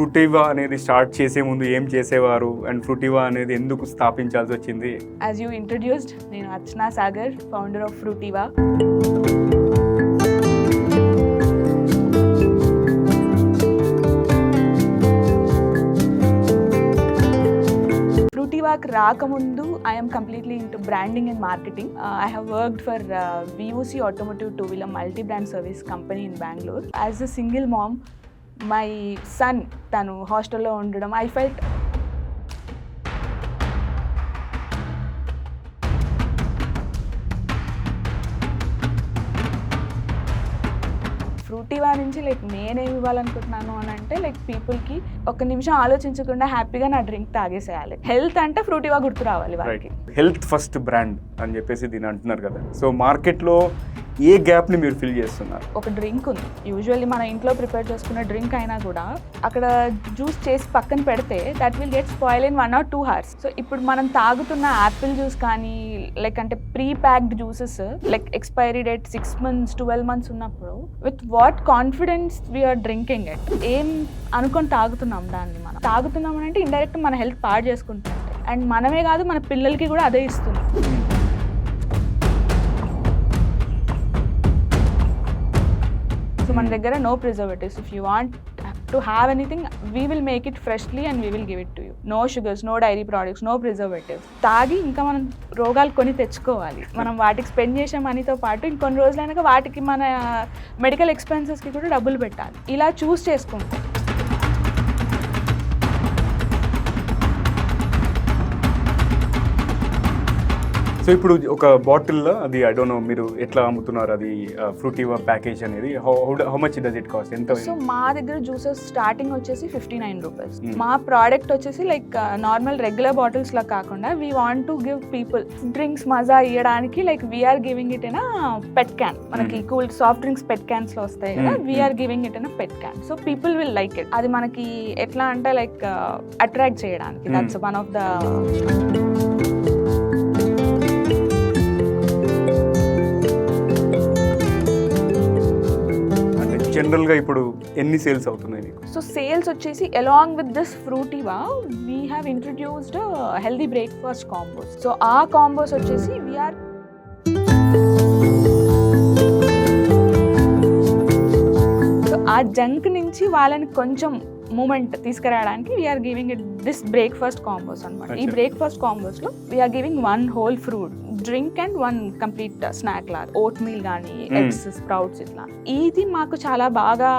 ఫ్రూటివా అనేది స్టార్ట్ చేసే ముందు ఏం చేసేవారు? అండ్ ఫ్రూటివా అనేది ఎందుకు స్థాపించాల్సి వచ్చింది? యాజ్ యూ ఇంట్రడ్యూస్డ్ నేను అర్చనా సాగర్ ఫౌండర్ ఆఫ్ ఫ్రూటివా ఫ్రూటివాక్ రాకముందు I'm completely into branding and marketing I have worked for VOC automotive two wheeler multi brand service company in Bengaluru as a single mom my son తను హాస్టల్లో ఉండడం. I felt ఫ్రూటీవా నుంచి like నేనేమి ఇవ్వాలనుకుంటున్నాను అని అంటే లైక్ పీపుల్కి ఒక నిమిషం ఆలోచించకుండా హ్యాపీగా నా డ్రింక్ తాగేసేయాలి. హెల్త్ అంటే ఫ్రూటీవా గుర్తు రావాలి వాళ్ళకి హెల్త్ ఫస్ట్ బ్రాండ్ అని చెప్పేసి దీని అంటున్నారు కదా. సో మార్కెట్లో ఏ గ్యాప్ని మీరు ఫిల్ చేస్తున్నారు? ఒక డ్రింక్ ఉంది. యూజువల్లీ మన ఇంట్లో ప్రిపేర్ చేసుకున్న డ్రింక్ అయినా కూడా అక్కడ జ్యూస్ చేసి పక్కన పెడితే that will get spoil in one or two hours so ఇప్పుడు మనం తాగుతున్న యాపిల్ జ్యూస్ కానీ లైక్ అంటే pre packed juices like expiry date six months twelve months ఉన్నప్పుడు with what confidence we are drinking it ఏం అనుకొని తాగుతున్నాం దాన్ని మనం? తాగుతున్నాం అంటే ఇండైరెక్ట్ మన హెల్త్ పాడు చేసుకుంటుంది. అండ్ మనమే కాదు మన పిల్లలకి కూడా అదే ఇస్తున్నాం సో మన దగ్గర no preservatives if you want to have anything we will make it freshly and we will give it to you no sugars no dairy products no preservatives తాగి ఇంకా మనం రోగాలు కొని తెచ్చుకోవాలి. మనం వాటికి స్పెండ్ చేసే మనీతో పాటు ఇంకొన్ని రోజులైనాక వాటికి మన మెడికల్ ఎక్స్పెన్సెస్కి కూడా డబ్బులు పెట్టాలి. ఇలా చూస్ చేసుకుంటాం. సో ఇప్పుడు ఒక బాటిల్లో అది ఐ డోంట్ నో మీరు ఎట్లా అమ్ముతున్నారు? అది ఫ్రూటివా ప్యాకేజ్ అనేది. How much does it cost ఎంత సో మా దగ్గర జ్యూసెస్ స్టార్టింగ్ వచ్చేసి ఫిఫ్టీ నైన్ రూపీస్. మా ప్రోడక్ట్ వచ్చేసి లైక్ నార్మల్ రెగ్యులర్ బాటిల్స్ లా కాకుండా we want to give people drinks మజా ఇవ్వడానికి like we are giving it in pet can మనకి కూల్ సాఫ్ట్ డ్రింక్స్ పెట్ క్యాన్స్లో వస్తాయి కదా. We are giving it in pet can so people will like it అది మనకి ఎట్లా అంటే లైక్ అట్రాక్ట్ చేయడానికి. దట్స్ వన్ ఆఫ్ ద జనరల్గా ఇప్పుడు ఎన్ని సేల్స్ అవుతున్నాయి మీకు సో సేల్స్ వచ్చేసి along with this Fruitiva we have introduced healthy breakfast combos. So ఆ కాంబోస్ వచ్చేసి వీఆర్ సో ఆ జంక్ నుంచి వాళ్ళని కొంచెం మూమెంట్ తీసుకురావడానికి we are giving it this breakfast combos అనమాట ఈ. Breakfast కాంబోస్లో we are giving one whole fruit. Drink and one complete snack లాగా ఓట్ మీల్ కానీ Mm. ఎగ్స్ స్ప్రౌట్స్ ఇట్లా. ఇది మాకు చాలా బాగా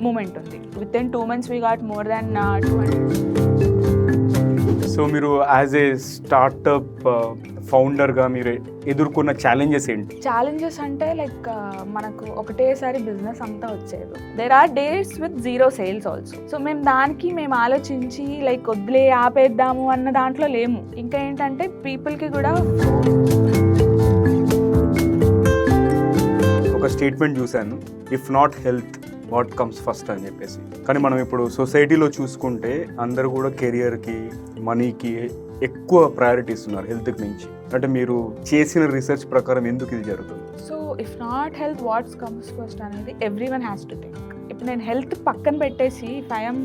మూమెంట్ ఉంది. Within two months we got more than two so మీరు యాజ్ ఏ స్టార్టప్ ఫౌండర్గా మీరు ఎదుర్కొన్న ఛాలెంజెస్ ఏంటి? ఛాలెంజెస్ అంటే లైక్ మనకు ఒకటేసారి బిజినెస్ అంతా వచ్చేది. There are days with zero sales also so మేము దానికి మేము ఆలోచించి లైక్ వదిలే ఆపేద్దాము అన్న దాంట్లో లేము. ఇంకా ఏంటంటే పీపుల్కి కూడా ఒక స్టేట్మెంట్ చూశాను. If not health what comes first అని చెప్పేసి. కానీ మనం ఇప్పుడు సొసైటీలో చూసుకుంటే అందరూ కూడా కెరియర్కి మనీకి ఎక్కువ ప్రయారిటీ ఇస్తున్నారు హెల్త్కి మించి. అంటే మీరు చేసిన రీసెర్చ్ ప్రకారం ఎందుకు ఇది జరుగుతుంది? So if not health what's comes first అనేది everyone has to think ఇప్పుడు నేను హెల్త్ పక్కన పెట్టేసి if I'm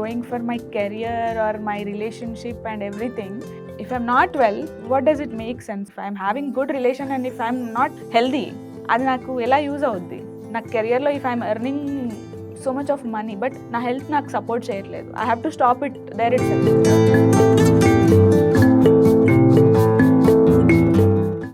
going for my career or my relationship and everything if I'm not well what does it make sense I'm having good relation and if I'm not healthy అది నాకు ఎలా use అవుద్ది? నా కెరియర్లో if I'm earning so much of money but నా health నాకు support చేయట్లేదు. I have to stop it direct